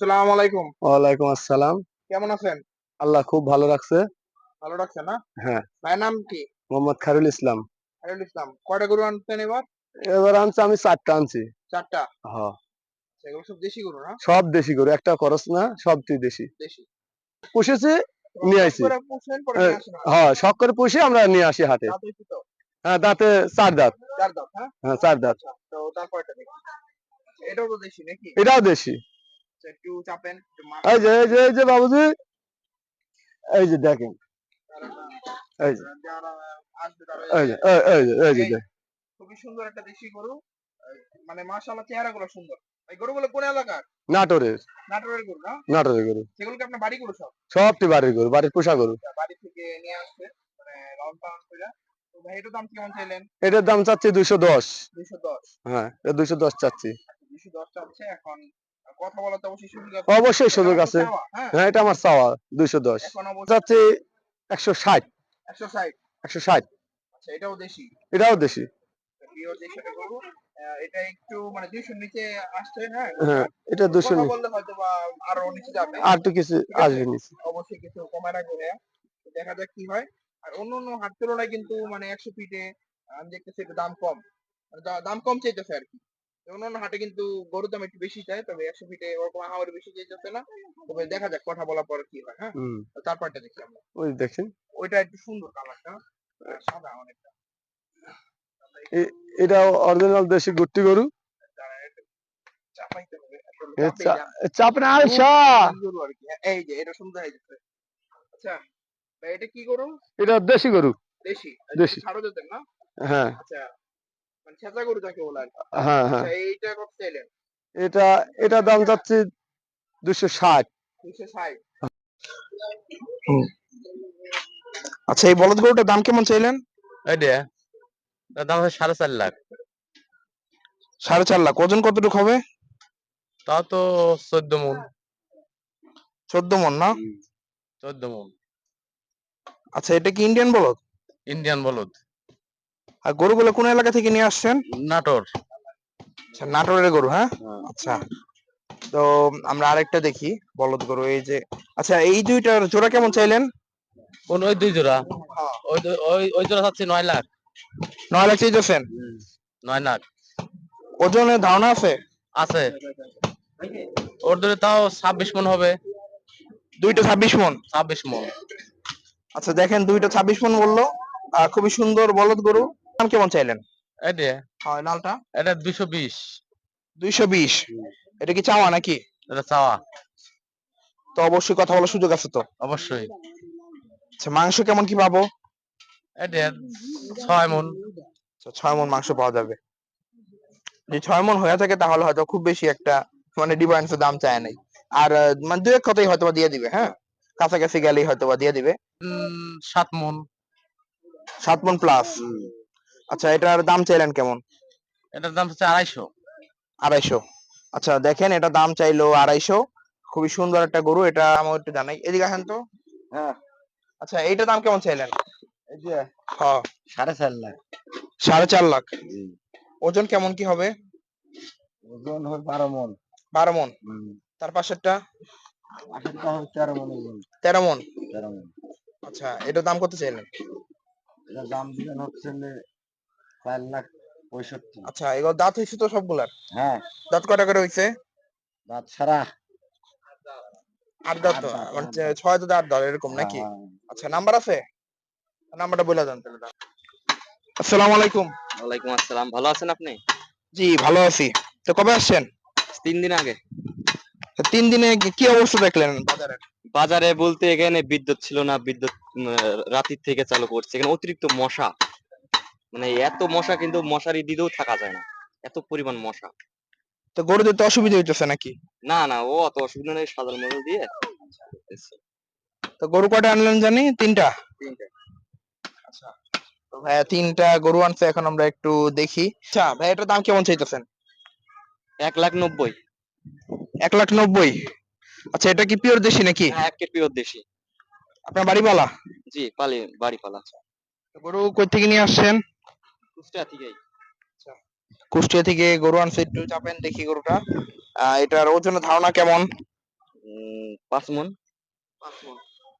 সালাম আলাইকুম। ওয়ালাইকুম আসসালাম। কেমন আছেন? আল্লাহ খুব ভালো রাখছে। ভালো রাখছেন না? হ্যাঁ। ভাইয়ের নাম কি? মোহাম্মদ খায়রুল ইসলাম। হারুল ইসলাম। কয়টা গরু আনছেন এবার? এবার আনছি আমি চারটা আনছি। চারটা? হ্যাঁ সেগুলো সব দেশি গরু না? সব দেশি গরু একটা খরচ না সব তুই দেশি। দেশি। পুষেছি নিয়ে আসি। হ্যাঁ। শখ করে পুষে আমরা নিয়ে আসি হাটে? হ্যাঁ দাঁতে চার দাঁত। চার দাঁত, হ্যাঁ? হ্যাঁ চার দাঁত। আচ্ছা, তো তারপরটা দেখি। এটাও তো দেশি নাকি? এটাও দেশি। আচ্ছা, একটু চাপেন, এই যে এই যে এই যে বাবুজি। এই যে দেখেন। এই যে। যারা এই যে এই- এই যে এই যে খুবই সুন্দর একটা দেশি গরু। মানে মাশাআল্লাহ চেহারা সুন্দর। এই গরুগুলো কোন এলাকার? নাটোরের। নাটোরের গরু না? নাটোরের গরু। সেগুলো কি আপনার বাড়ি গরু সব? সবটি বাড়ির গরু বাড়ির পোষা গরু। বাড়ি থেকে নিয়ে আসছে মানে করে। এটার দাম কেমন চাইলেন? এটার দাম চাচ্ছি দুইশো দশ। দুইশো দশ। হ্যাঁ দুইশো দশ চাচ্ছি। এখন কথা বলাতে অবশ্যই সুযোগ আছে। অবশ্যই সুযোগ আছে। হ্যাঁ। হ্যাঁ এটা আমার চাওয়া দুইশো দশ। এখন চাচ্ছি একশো ষাট। একশো ষাট। একশো ষাট। আচ্ছা এটাও দেশি? এটাও দেশি। পিওর দেশি একটা এটা একটু মানে দুইশোর নিচে আসছে হ্যাঁ? হ্যাঁ এটা বললে হয়তো আরও নিচে যাবে। আর তো কিছু আসবে নিচে। অবশ্যই কিছু কমায় রাখবে ভাইয়া। দেখা যাক কি হয়। আর অন্য অন্য হাট তুলনায় কিন্তু মানে একশো ফিটে আমি দেখতেছি একটু দাম কম। মানে দাম কম চাইতেছে আর কি। অন্য অন্য হাটে কিন্তু গরুর দাম একটু বেশি চায় তবে একশো ফিটে ওরকম আহামরি বেশি চাইতেছে না। তবে দেখা যাক কথা বলার পরে কি হয় হ্যাঁ? হুম। তো তারপরটা দেখি আমরা। ওই দেখেন। ওইটা একটু সুন্দর কালারটা সাদা অনেকটা। এটা অরিজিনাল দেশি গুট্টি গরু। চাপ না হ্যাঁ, এই যে এটা সুন্দর হয়ে যাচ্ছে আচ্ছা এটা কি গরু? এটা দেশি গরু। দেশি দেশি। ছাড়ো যেতেন না? হ্যাঁ। আচ্ছা ছেঁচা গরু যাকে বলে হ্যাঁ হ্যাঁ। আচ্ছা এইটা কত চাইলেন এটা এটা দাম যাচ্ছে দুশো ষাট। আচ্ছা এই বলদ গরুটার দাম কেমন চাইলেন? এটা দাম হচ্ছে সাড়ে চার লাখ। সাড়ে চার লাখ। ওজন কতটুকু হবে? তাও তো চোদ্দ মন। চোদ্দ মন না? চোদ্দ মন। আচ্ছা এটা কি ইন্ডিয়ান বলদ? ইন্ডিয়ান বলদ। আর গরুগুলো কোন এলাকা থেকে নিয়ে আসছেন? নাটোর। আচ্ছা নাটোরের গরু হ্যাঁ? হ্যাঁ। আচ্ছা। তো আমরা আরেকটা দেখি বলদ গরু এই যে আচ্ছা এই দুইটার জোড়া কেমন চাইলেন? কোন ওই দুই জোড়া? ওই ওই ওই জোড়া চাচ্ছি নয় লাখ। নয় লাখ চাইতেছেন? নয় লাখ। ওজনের ধারণা আছে? আছে। ওর দূরে তাও ছাব্বিশ মন হবে। দুইটা ছাব্বিশ মন? ছাব্বিশ মন। আচ্ছা দেখেন দুইটা ছাব্বিশ মন বলল। খুবই সুন্দর বলদ গরু। দাম কেমন চাইলেন? এটা হয় লালটা? এটা দুইশো বিশ। দুইশো বিশ? এটা কি চাওয়া নাকি? এটা চাওয়া। তো অবশ্যই কথা বলার সুযোগ আছে তো? অবশ্যই। আচ্ছা মাংস কেমন কি পাবো? এটা ছয় মন। আচ্ছা, ছয় মন মাংস পাওয়া যাবে। যদি ছয় মন হয়ে থাকে তাহলে হয়তো খুব বেশি একটা মানে ডিফারেন্সের দাম চায় নাই। আর মানে দু এক কথাই হয়তো দিয়ে দিবে হ্যাঁ? কাছাকাছি গেলেই হয়তো বা দিয়ে দিবে। উম, সাত মন। সাত মন প্লাস আচ্ছা এটার দাম চাইলেন কেমন? এটার দাম হচ্ছে আড়াইশো। আড়াইশো। আচ্ছা দেখেন এটা দাম চাইলো আড়াইশো। খুবই সুন্দর একটা গরু এটা আমার একটু জানাই। এদিকে আসেন তো। হ্যাঁ। আচ্ছা এইটার দাম কেমন চাইলেন? এই যে হ্যাঁ সাড়ে চার লাখ। সাড়ে চার লাখ। ওজন কেমন কি হবে? ওজন হয় বারো মন। বারো মন। তার পাশেরটা? তেরো মন। তেরো মন। আচ্ছা এটার দাম কত চাইলেন? এটার দাম দিবেন হচ্ছে চার লাখ পঁয়ষট্টি। আচ্ছা এগুলো দাঁত হয়েছে তো সবগুলার? হ্যাঁ। দাঁত কটা করে হয়েছে? রাত সারা। আট দাঁত তো, আট দাঁত, মানে। ছয় দাঁত আট দাঁত এরকম নাকি? আচ্ছা নাম্বার আছে? নাম্বারটা বলে দেন। তাহলে আসসালামু আলাইকুম। ওয়ালাইকুম আসসালাম। ভালো আছেন আপনি? জি ভালো আছি। তো কবে আসছেন? তিন দিন আগে। তিন দিনে কি- অবস্থা দেখলেন বাজারে? বাজারে বলতে এখানে বিদ্যুৎ ছিল না বিদ্যুৎ রাতির থেকে চালু করছে। এখানে অতিরিক্ত মশা। মানে এত মশা কিন্তু মশারি দিলেও থাকা যায় না। এত পরিমাণ মশা। তো গরুদের তো অসুবিধা হইতেছে নাকি? না না ও অত অসুবিধা নেই সাধারণ মজল দিয়ে। তো গরু কটা আনলেন জানি? তিনটা? তিনটে। আচ্ছা। তো ভাইয়া তিনটা গরু আনছে এখন আমরা একটু দেখি। আচ্ছা ভাই এটার দাম কেমন চাইতেছেন? এক লাখ নব্বই। এক লাখ নব্বই? আচ্ছা এটা কি পিওর দেশি নাকি? হ্যাঁ এক পিওর দেশি। আপনার বাড়িওয়ালা? জি পালি বাড়ি পালা গরু কই থেকে নিয়ে আসছেন? কুষ্টিয়া থেকেই। কুষ্টিয়া থেকে গরু আনছে একটু চাপেন দেখি গরুটা। এটার ওজনের ধারণা কেমন? উম, পাঁচ মন।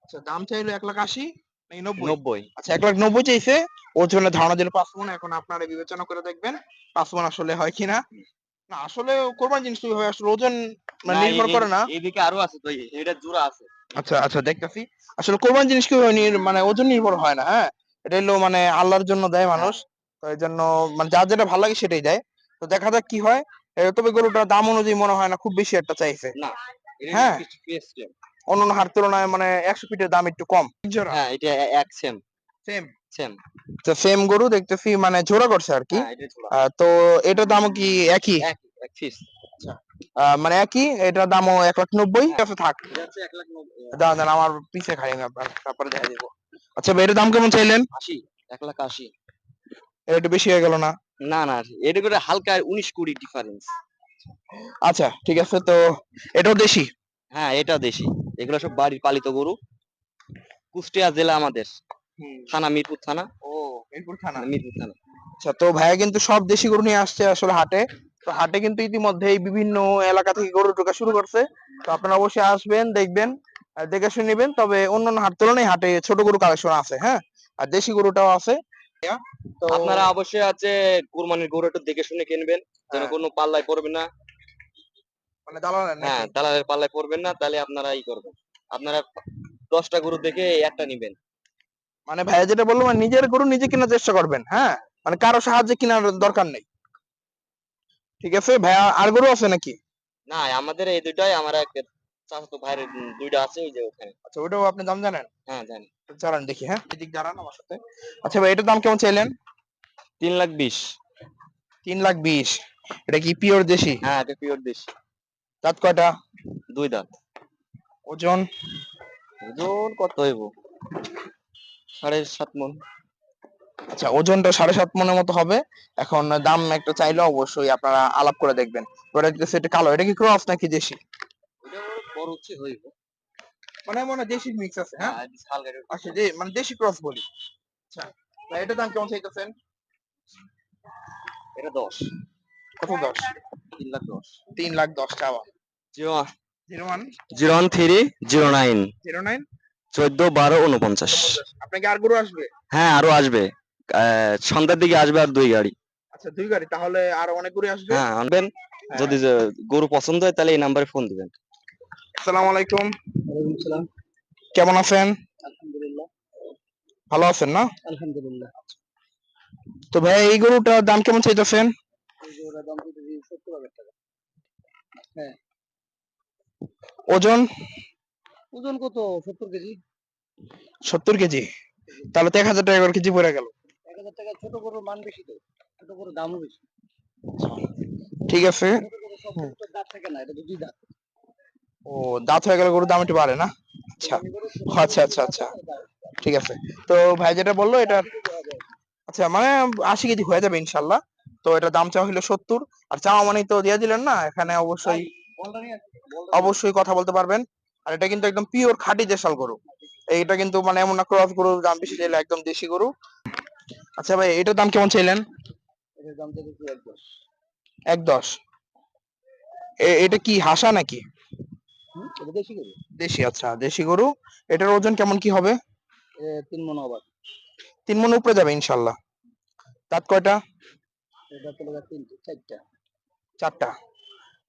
আচ্ছা দাম চাইলো এক লাখ আশি নব্বই? নব্বই। আচ্ছা এক লাখ নব্বই চাইছে ওজনের ধারণা দিল পাঁচ মন এখন আপনারা বিবেচনা করে দেখবেন পাঁচ মন আসলে হয় কিনা। না আসলে কোরবান জিনিস হয় আসলে ওজন মানে নির্ভর করে না। এইদিকে আরও আছে তো এটা জোড়া আছে। আচ্ছা আচ্ছা দেখতেছি। আসলে কোরবান জিনিস কি হয় মানে ওজন নির্ভর হয় না হ্যাঁ? এটা হলো মানে আল্লাহর জন্য দেয় মানুষ। তো এই জন্য মানে যার যেটা ভালো লাগে সেটাই দেয়। তো দেখা যাক কি হয়। তবে গরুটার দাম অনুযায়ী মনে হয় না খুব বেশি একটা চাইছে। না হ্যাঁ। অন্যান্য হাট তুলনায় মানে একশো ফিটের দাম একটু কম। হ্যাঁ এটা এক সেম। সেম। সেম। তো সেম গরু দেখতেছি মানে জোড়া করছে আর কি। হ্যাঁ তো এটার দামও কি একই? এক এক আহ, মানে একই এটার দামও এক লাখ নব্বই। আচ্ছা থাক। নব্বই- দাঁড়ান আমার পিছে খাই না তারপরে দেখা দিব আচ্ছা এটার দাম কেমন চাইলেন? আশি এক লাখ আশি। একটু বেশি হয়ে গেল না? না না এটা করে হালকা উনিশ কুড়ি ডিফারেন্স আচ্ছা ঠিক আছে তো এটাও দেশি? হ্যাঁ এটা দেশি। এগুলো সব বাড়ির পালিত গরু। কুষ্টিয়া জেলা আমাদের। থানা মিরপুর থানা। ও মিরপুর থানা। মিরপুর থানা। আচ্ছা তো ভাইয়া কিন্তু সব দেশি গরু নিয়ে আসছে আসলে হাটে। তো হাটে কিন্তু ইতিমধ্যে বিভিন্ন এলাকা থেকে গরু ঢোকা শুরু করছে। তো আপনারা অবশ্যই আসবেন দেখবেন দেখে শুনে নেবেন। তবে অন্যান্য হাট তুলনায় হাটে ছোট গরু কালেকশন আছে হ্যাঁ? আর দেশি গরুটাও আছে। আপনারা অবশ্যই আছে কুরবানির গরু একটু দেখে শুনে কিনবেন যেন হ্যাঁ। কোনো পাল্লায় পড়বে না। মানে দালাল হ্যাঁ দালালের পাল্লায় পড়বেন না তাহলে আপনারা ই করবেন। আপনারা দশটা গরু দেখে একটা নিবেন। মানে ভাইয়া যেটা বলল মানে নিজের গরু নিজে কেনার চেষ্টা করবেন হ্যাঁ? মানে কারও সাহায্যে কেনার দরকার নেই। ঠিক আছে? ভাইয়া আর গরু আছে নাকি? না আমাদের এই দুইটাই আমার চাচাতো ভাইয়ের দুইটা আছে ওই যে ওখানে। আচ্ছা ওটাও আপনি দাম জানেন? হ্যাঁ জানি। তো চালান দেখি হ্যাঁ। এদিক দাঁড়ান আমার সাথে। আচ্ছা ভাই এটার দাম কেমন চাইলেন? তিন লাখ বিশ। তিন লাখ বিশ। এটা কি পিওর দেশি? হ্যাঁ এটা পিওর দেশ। দাঁত কয়টা? দুই দাঁত। ওজন? ওজন কত হইব? সাড়ে সাত মন। আচ্ছা ওজনটা সাড়ে সাত মনের মতো হবে। এখন দাম একটা চাইলে অবশ্যই আপনারা আলাপ করে দেখবেন। ওটা এটা কালো এটা কি ক্রস নাকি দেশি? হচ্ছে হইব। মানে মনে দেশি মিক্স আছে হ্যাঁ? হ্যাঁ আচ্ছা যে মানে দেশি ক্রস বলি। আচ্ছা এটার দাম কেমন চাইতেছেন? এটা দশ। কত দশ? তিন লাখ দশ। তিন লাখ দশ টাকা। Zero zero one? Zero one three zero nine. Zero nine? চোদ্দ বারো উনপঞ্চাশ আপনাকে আর গরু আসবে? হ্যাঁ আরও আসবে। আহ, সন্ধ্যার দিকে আসবে আর দুই গাড়ি। আচ্ছা দুই গাড়ি তাহলে আর অনেক গরু আসবে? হ্যাঁ আনবেন। যদি গরু পছন্দ হয় তাহলে এই নাম্বারে ফোন দিবেন। আসসালামু আলাইকুম। কেমন আছেন? আলহামদুলিল্লাহ। ভালো আছেন না? আলহামদুলিল্লাহ। তো ভাই এই গরুটার দাম কেমন চাইতেছেন? সত্তর ওজন? ওজন কত? সত্তর কেজি। সত্তর কেজি? তাহলে তো এক হাজার টাকা করে কেজি পড়ে গেল। এক হাজার টাকা ছোট গরুর মান বেশি তো। ছোট গরুর দামও বেশি। ঠিক আছে। দাঁত থাকে না এটা দুই দাঁত। ও দাঁত হয়ে গেলে গরুর দাম একটু বাড়ে না? আচ্ছা। আচ্ছা আচ্ছা আচ্ছা। ঠিক আছে। তো ভাই যেটা বলল এটা আচ্ছা মানে আশি কেজি হয়ে যাবে ইনশাল্লাহ। তো এটা দাম চাওয়া হলো সত্তর। আর চাওয়া মানে তো দিয়ে দিলেন না? এখানে অবশ্যই অবশ্যই কথা বলতে পারবেন। আর এটা কিন্তু একদম পিওর খাঁটি দেশাল গরু। এইটা কিন্তু মানে এমন না ক্রস গরু দাম বেশি চাইলে একদম দেশি গরু। আচ্ছা ভাই এটার দাম কেমন চাইলেন? এক দশ। এটা কি হাসা নাকি? দেশি গরু। দেশি আচ্ছা দেশি গরু। এটার ওজন কেমন কি হবে? তিন মন আবার তিন মন উপরে যাবে ইনশাল্লাহ দাঁত কয়টা? এটা তো তিনটে চারটা। চারটা।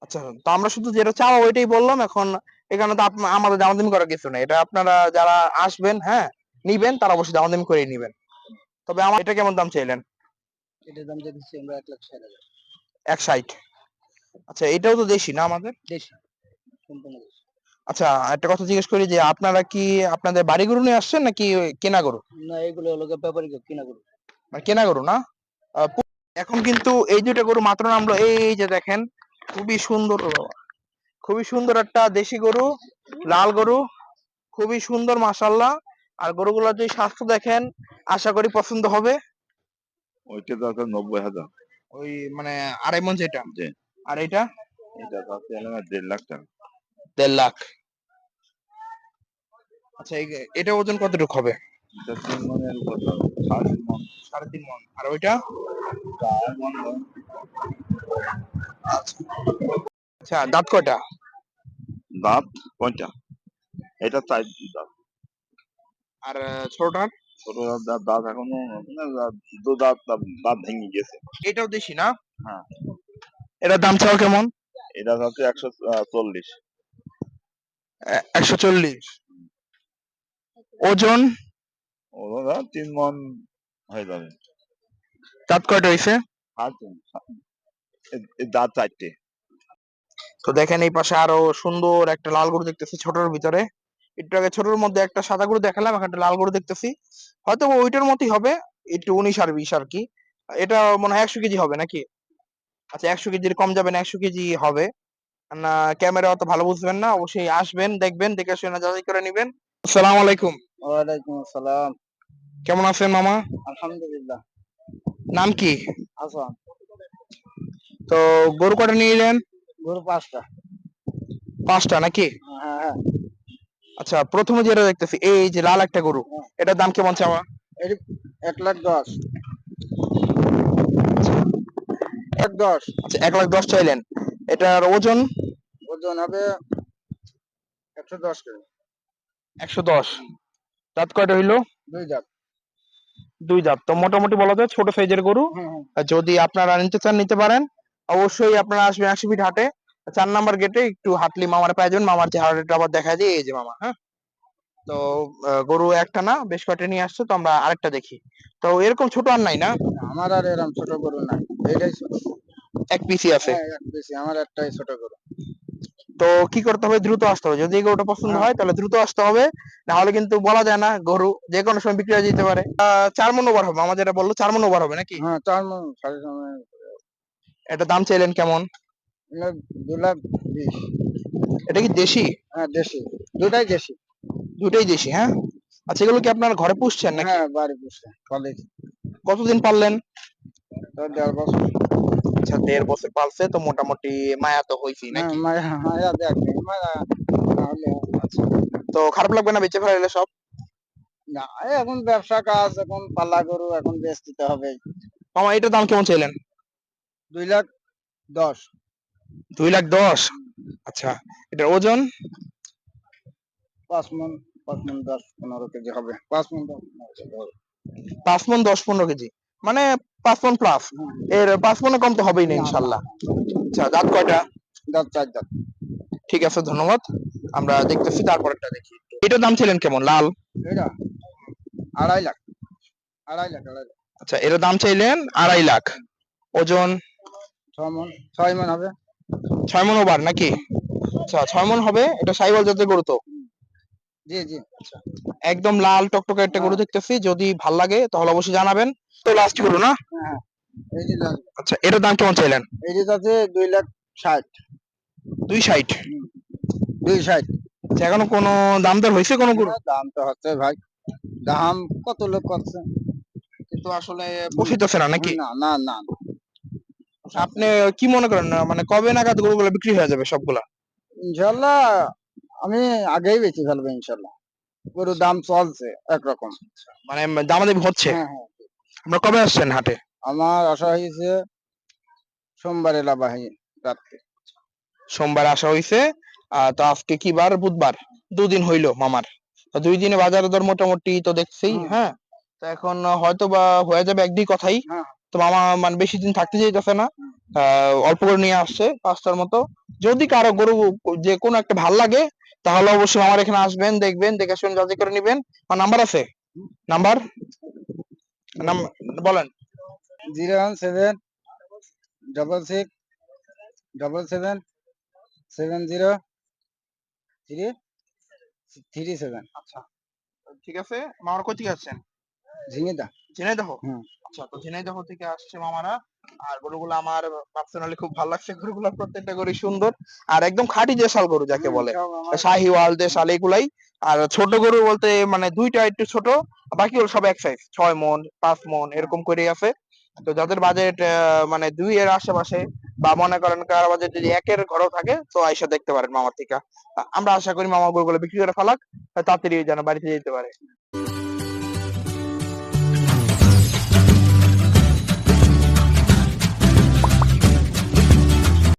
আচ্ছা তো আমরা শুধু যেটা চাওয়া ওইটাই বললাম এখন এখানে তো আমাদের দামাদামি করার কিছু নেই। এটা আপনারা যারা আসবেন হ্যাঁ নিবেন তারা অবশ্যই দামাদামি করে নিবেন। তবে আমার এটা কেমন দাম চাইলেন? এটার দাম দিতেছি আমরা এক লাখ ষাট হাজার। এক ষাট। আচ্ছা এটাও তো দেশি না আমাদের? দেশি সম্পূর্ণ দেশি। আচ্ছা একটা কথা জিজ্ঞেস করি যে আপনারা কি আপনাদের বাড়ি গরু নিয়ে আসছেন নাকি কেনা গরু? না এগুলো হলো গিয়ে ব্যাপারী কিনা গরু। মানে কেনা গরু না? আহ, পু- এখন কিন্তু এই দুইটা গরু মাত্র নামলো। এই যে দেখেন খুবই সুন্দর ও বাবা, খুবই সুন্দর একটা দেশি গরু লাল গরু খুবই সুন্দর মাশাল্লাহ আর গরুগুলোর যদি স্বাস্থ্য দেখেন আশা করি পছন্দ হবে। ওইটা তো আছে নব্বই হাজার। ওই মানে আড়াই মন যেটা। জি। আর এটা? এটা তো আছে এলাকা দেড় লাখ টাকা। দেড় লাখ। আচ্ছা এটা ওজন কতটুকু হবে? এটা সাড়ে তিন মন মন। আর ওইটা? মন। আচ্ছা দাঁত কয়টা? দাঁত কয়টা? এটা চার দাঁত? আর ছোটটার ছোট দাঁত দাঁত এখনও দাঁত- দু দাঁত দাঁত- ভেঙে গেছে। এটাও দেশি না? হ্যাঁ। এটার দাম চাও কেমন? এটা হচ্ছে একশো চল্লিশ। একশো চল্লিশ। ওজন? ওরা তিন মন হয়ে যাবে। দাঁত কয়টা হয়েছে দাঁত চারটে। তো দেখেন এই পাশে আরও সুন্দর একটা লাল গরু দেখতেছি ছোটর ভিতরে। একটু আগে ছোটর মধ্যে একটা সাদা গরু দেখালাম এখন একটা লাল গরু দেখতেছি। হয়তো ওইটার মতোই হবে একটু উনিশ আর বিশ আর কি। এটা মনে হয় একশো কেজি হবে নাকি? আচ্ছা একশো কেজির কম যাবে না একশো কেজি হবে। না ক্যামেরা অত ভালো বুঝবেন না অবশ্যই আসবেন দেখবেন দেখে শুনে যাচাই করে নিবেন। আসসালামু আলাইকুম। ওয়ালাইকুম আসসালাম। কেমন আছেন মামা? আলহামদুলিল্লাহ। নাম কি? হাসান তো গরু কটা নিয়ে এলেন? গরু পাঁচটা। পাঁচটা নাকি? হ্যাঁ হ্যাঁ আচ্ছা প্রথমে যেটা দেখতেছি এই যে লাল একটা গরু এটার দাম কেমন চাওয়া? এক লাখ দশ। এক দশ। আচ্ছা এক লাখ দশ চাইলেন। এটার ওজন? ওজন হবে একশো দশ কেজি। একশো দশ। দাঁত কয়টা হইল? দুই জাত দুই দাঁত। তো মোটামুটি বলা যায় ছোট সাইজের গরু। যদি আপনারা নিতে চান নিতে পারেন। অবশ্যই আপনারা আসবেন একশো ফিট হাটে। চার নাম্বার গেটে একটু হাটলি মামার পাই যাবেন। মামার চেহারাটা আবার দেখা যায় এই যে মামা হ্যাঁ? তো গরু একটা না বেশ কয়টা নিয়ে আসছে তো আমরা আরেকটা দেখি। তো এরকম ছোট আর নাই না আমার আর এরকম ছোট গরু নাই। এইটাই ছোট। এক পিসি আছে। হ্যাঁ, এক আমার একটাই ছোট গরু তো কি করতে হবে? দ্রুত আসতে হবে। যদি গরুটা পছন্দ হ্যাঁ। হয় তাহলে দ্রুত আসতে হবে। না হলে কিন্তু বলা যায় না গরু যে কোনো সময় বিক্রি হয়ে যেতে পারে। চার মন ওভার হবে। আমার যেটা বলল চার মন ওভার হবে নাকি? হ্যাঁ চার মন সাড়ে চার মন এটা দাম চাইলেন কেমন? দু লাখ বিশ। এটা কি দেশি? হ্যাঁ দেশি। দুটাই দেশি। দুটোই দেশি হ্যাঁ? আচ্ছা এগুলো কি আপনার ঘরে পুষছেন নাকি? হ্যাঁ বাড়ি বসে কলেজ কতদিন পারলেন দেড় বছর। আচ্ছা দেড় বছর পালছে তো মোটামুটি মায়া তো হয়েছি হ্যাঁ নাকি? মায়া মায়া দেখে মায়া তাহলে তো খারাপ লাগবে না বেঁচে ফেলাইলে সব? না এখন ব্যবসা কাজ এখন পাল্লা গরু এখন বেচ দিতে হবে। মামা এটার দাম কেমন চাইলেন? দুই লাখ দশ। দুই লাখ দশ? আচ্ছা এটার ওজন? পাঁচ মন পাঁচ মন দশ পনেরো কেজি হবে। পাঁচ মন দশ পনেরো কেজি হবে। পাঁচ মন দশ পনেরো কেজি। মানে পাঁচ মন প্লাস এর পাঁচ মনে কম তো হবেই না ইনশাল্লাহ। আচ্ছা দাঁত কয়টা? দাঁত চার দাঁত। ঠিক আছে ধন্যবাদ। আমরা দেখতেছি তারপরেরটা দেখি। এটার দাম ছিলেন কেমন? লাল? এটা আড়াই লাখ। আড়াই লাখ আড়াই লাখ। আচ্ছা এটার দাম চাইলেন আড়াই লাখ। ওজন? ছয় মন হবে। ছয় মন ওভার নাকি? আচ্ছা ছয় মন হবে। এটা সাইবল জাতের গরু তো? জি জি। একদম লাল টকটকে একটা গরু হ্যাঁ। দেখতেছি যদি ভালো লাগে তাহলে অবশ্যই জানাবেন। তো লাস্ট গরু না? হ্যাঁ এই যে লাল। আচ্ছা এটার দাম কেমন চাইলেন? এই যে আছে দুই লাখ ষাট। দুই ষাট? দুই ষাট। আচ্ছা এখনও কোনো দাম দর হয়েছে কোনো গরু? দাম তো হচ্ছে ভাই। দাম কত লোক করছে? কিন্তু আসলে পোষিতেছে না নাকি? না না না। না। আপনি কি মনে করেন মানে কবে নাগাদ গরুগুলো বিক্রি হয়ে যাবে সবগুলা? ইনশাল্লাহ আমি আগেই বেশি ফেলব ইনশাল্লাহ। গরুর দাম চলছে একরকম। মানে দামাদামি হচ্ছে? হ্যাঁ হ্যাঁ। আমরা কবে আসছেন হাটে? আমার আশা হয়েছে সোমবার এলাবাহি রাত্রে। সোমবার আসা আহ, তো আজকে কি বার? বুধবার। দুদিন হইল মামার। তো দুই দিনে বাজার দর মোটামুটি তো দেখছি হ্যাঁ? তো এখন হয়তো বা হয়ে যাবে একদিন কথাই। হ্যাঁ। তো মামা মানে বেশি দিন থাকতে চাইতেছে না। আহ, অল্প করে নিয়ে আসছে পাঁচটার মতো। যদি কারও গরু যে কোনো একটা ভালো লাগে তাহলে অবশ্যই আমার এখানে আসবেন দেখবেন দেখে শুনে যাচাই করে নিবেন। আমার নাম্বার আছে? নাম্বার বলেন। Zero one seven double six double seven seven zero three three seven আচ্ছা ঠিক আছে। মামার কই থেকে আসছেন? ঝিনাইদহ? হুম। আচ্ছা তো ঝিনাইদহ থেকে আসছে মামারা। আর গরুগুলো আমার পার্সোনালি খুব ভালো লাগছে। গরুগুলো প্রত্যেকটা গরু সুন্দর। আর একদম খাঁটি দেশাল গরু যাকে বলে শাহিওয়াল দেশাল এগুলাই। আর ছোট গরু বলতে মানে দুইটা একটু ছোট বাকিগুলো সব এক সাইজ ছয় মন পাঁচ মন এরকম করে আছে। তো যাদের বাজেট মানে দুই এর আশেপাশে বা মনে করেন কারও বাজেট যদি একের ঘরও থাকে তো আইসা দেখতে পারেন মামার থেকে। আমরা আশা করি মামা গরুগুলো বিক্রি করে ফেলাক তাড়াতাড়ি যেন বাড়িতে যেতে পারে।